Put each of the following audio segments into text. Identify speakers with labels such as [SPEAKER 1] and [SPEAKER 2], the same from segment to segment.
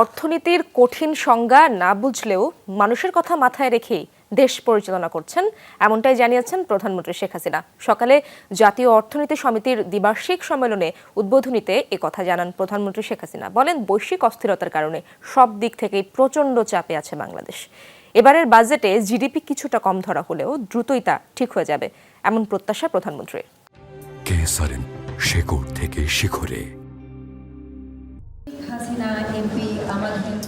[SPEAKER 1] অর্থনীতির কঠিন সংজ্ঞা না বুঝলেও মানুষের কথা মাথায় রেখেই দেশ পরিচালনা করছেন এমনটাই জানিয়েছেন প্রধানমন্ত্রী শেখ হাসিনা। সকালে জাতীয় অর্থনীতি সমিতির দ্বিবার্ষিক সম্মেলনে উদ্বোধনীতে এ কথা জানান প্রধানমন্ত্রী শেখ হাসিনা। বলেন বৈশ্বিক অস্থিরতার কারণে সব দিক থেকেই প্রচণ্ড চাপে আছে বাংলাদেশ। এবারের বাজেটে জিডিপি কিছুটা কম ধরা হলেও দ্রুতই তা ঠিক হয়ে যাবে এমন প্রত্যাশা প্রধানমন্ত্রীর
[SPEAKER 2] কেসারেন শেকড় থেকে শিখরে।
[SPEAKER 3] Hasina MP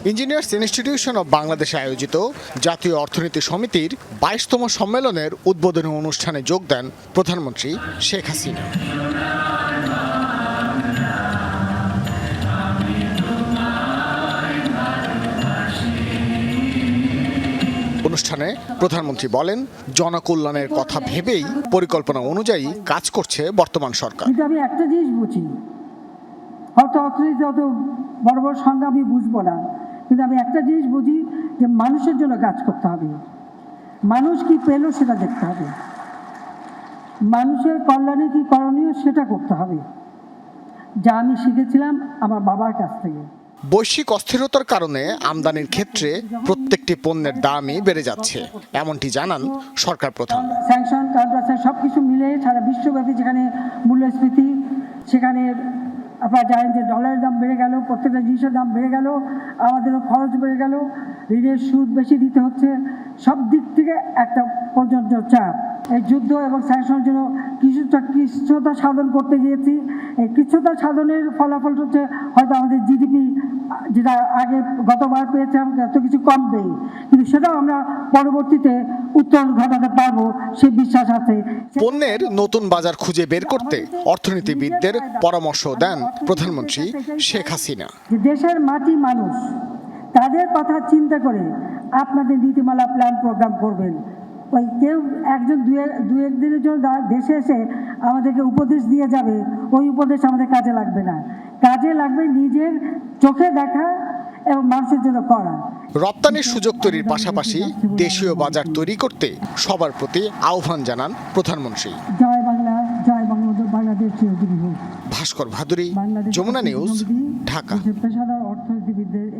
[SPEAKER 4] engineers institution of বাংলাদেশে আয়োজিত জাতীয় অর্থনীতি সমিতির বাইশতম সম্মেলনের উদ্বোধনী অনুষ্ঠানে যোগ দেন প্রধানমন্ত্রী শেখ হাসিনা। অনুষ্ঠানে প্রধানমন্ত্রী বলেন জনকল্যাণের কথা ভেবেই পরিকল্পনা অনুযায়ী কাজ করছে বর্তমান সরকার।
[SPEAKER 5] আমি একটা জিনিস বুঝি হয়তো অর্থনীতি অত বড় বড় সংখ্যা আমি বুঝব না। কিন্তু আমি একটা জিনিস বুঝি যে মানুষের জন্য কাজ করতে হবে। মানুষ কি পেল সেটা দেখতে হবে। মানুষের কল্যাণে কি করণীয় সেটা করতে হবে। যা আমি শিখেছিলাম আমার বাবার কাছ থেকে।
[SPEAKER 4] বৈশ্বিক অস্থিরতার কারণে আমদানির ক্ষেত্রে প্রত্যেকটি পণ্যের দামই বেড়ে যাচ্ছে। এমনটি জানান সরকার প্রধান।
[SPEAKER 5] স্যাংশন কাউন্টার সব কিছু মিলে সারা বিশ্বব্যাপী যেখানে মূল্যস্ফীতি সেখানে আপনারা জানেন যে ডলারের দাম বেড়ে গেল, প্রত্যেকটা জিনিসের দাম বেড়ে গেল, আমাদেরও খরচ বেড়ে গেল, ঋণের সুদ বেশি দিতে হচ্ছে সব দিক থেকে একটা পর্যন্ত চাপ। যুদ্ধ এবং স্যাংশনের জন্য কিছুটা কৃচ্ছতা সাধন করতে গিয়েছি। এই কৃচ্ছতা সাধনের ফলাফল হচ্ছে হয়তো আমাদের জিডিপি যেটা আগে গতবার পেয়েছিলাম এত কিছু কমবে কিন্তু সেটাও আমরা পরবর্তীতে উত্তরণ ঘটাতে পারব সে বিশ্বাস আছে।
[SPEAKER 4] পণ্যের নতুন বাজার খুঁজে বের করতে অর্থনীতিবিদদের পরামর্শ দেন প্রধানমন্ত্রী শেখ হাসিনা।
[SPEAKER 5] দেশের মাটি মানুষ তাদের কথা চিন্তা করে আপনাদের নীতিমালা প্ল্যান প্রোগ্রাম করবেন। ওই কেউ একজন দু এক দু একদিনের জন্য দেশে এসে আমাদেরকে উপদেশ দিয়ে যাবে ওই উপদেশ আমাদের কাজে লাগবে না। কাজে লাগবে নিজের চোখে দেখা এবং মানুষের জন্য করা।
[SPEAKER 4] রপ্তানির সুযোগ তৈরির পাশাপাশি দেশীয় বাজার তৈরি করতে সবার প্রতি আহ্বান জানান প্রধানমন্ত্রী।
[SPEAKER 5] জয় বাংলা জয় বাংলাদেশ বাংলাদেশ
[SPEAKER 4] ভাস্কর ভাদুরী যমুনা নিউজ ঢাকা।
[SPEAKER 5] পেশাদার অর্থনীতিবিদদের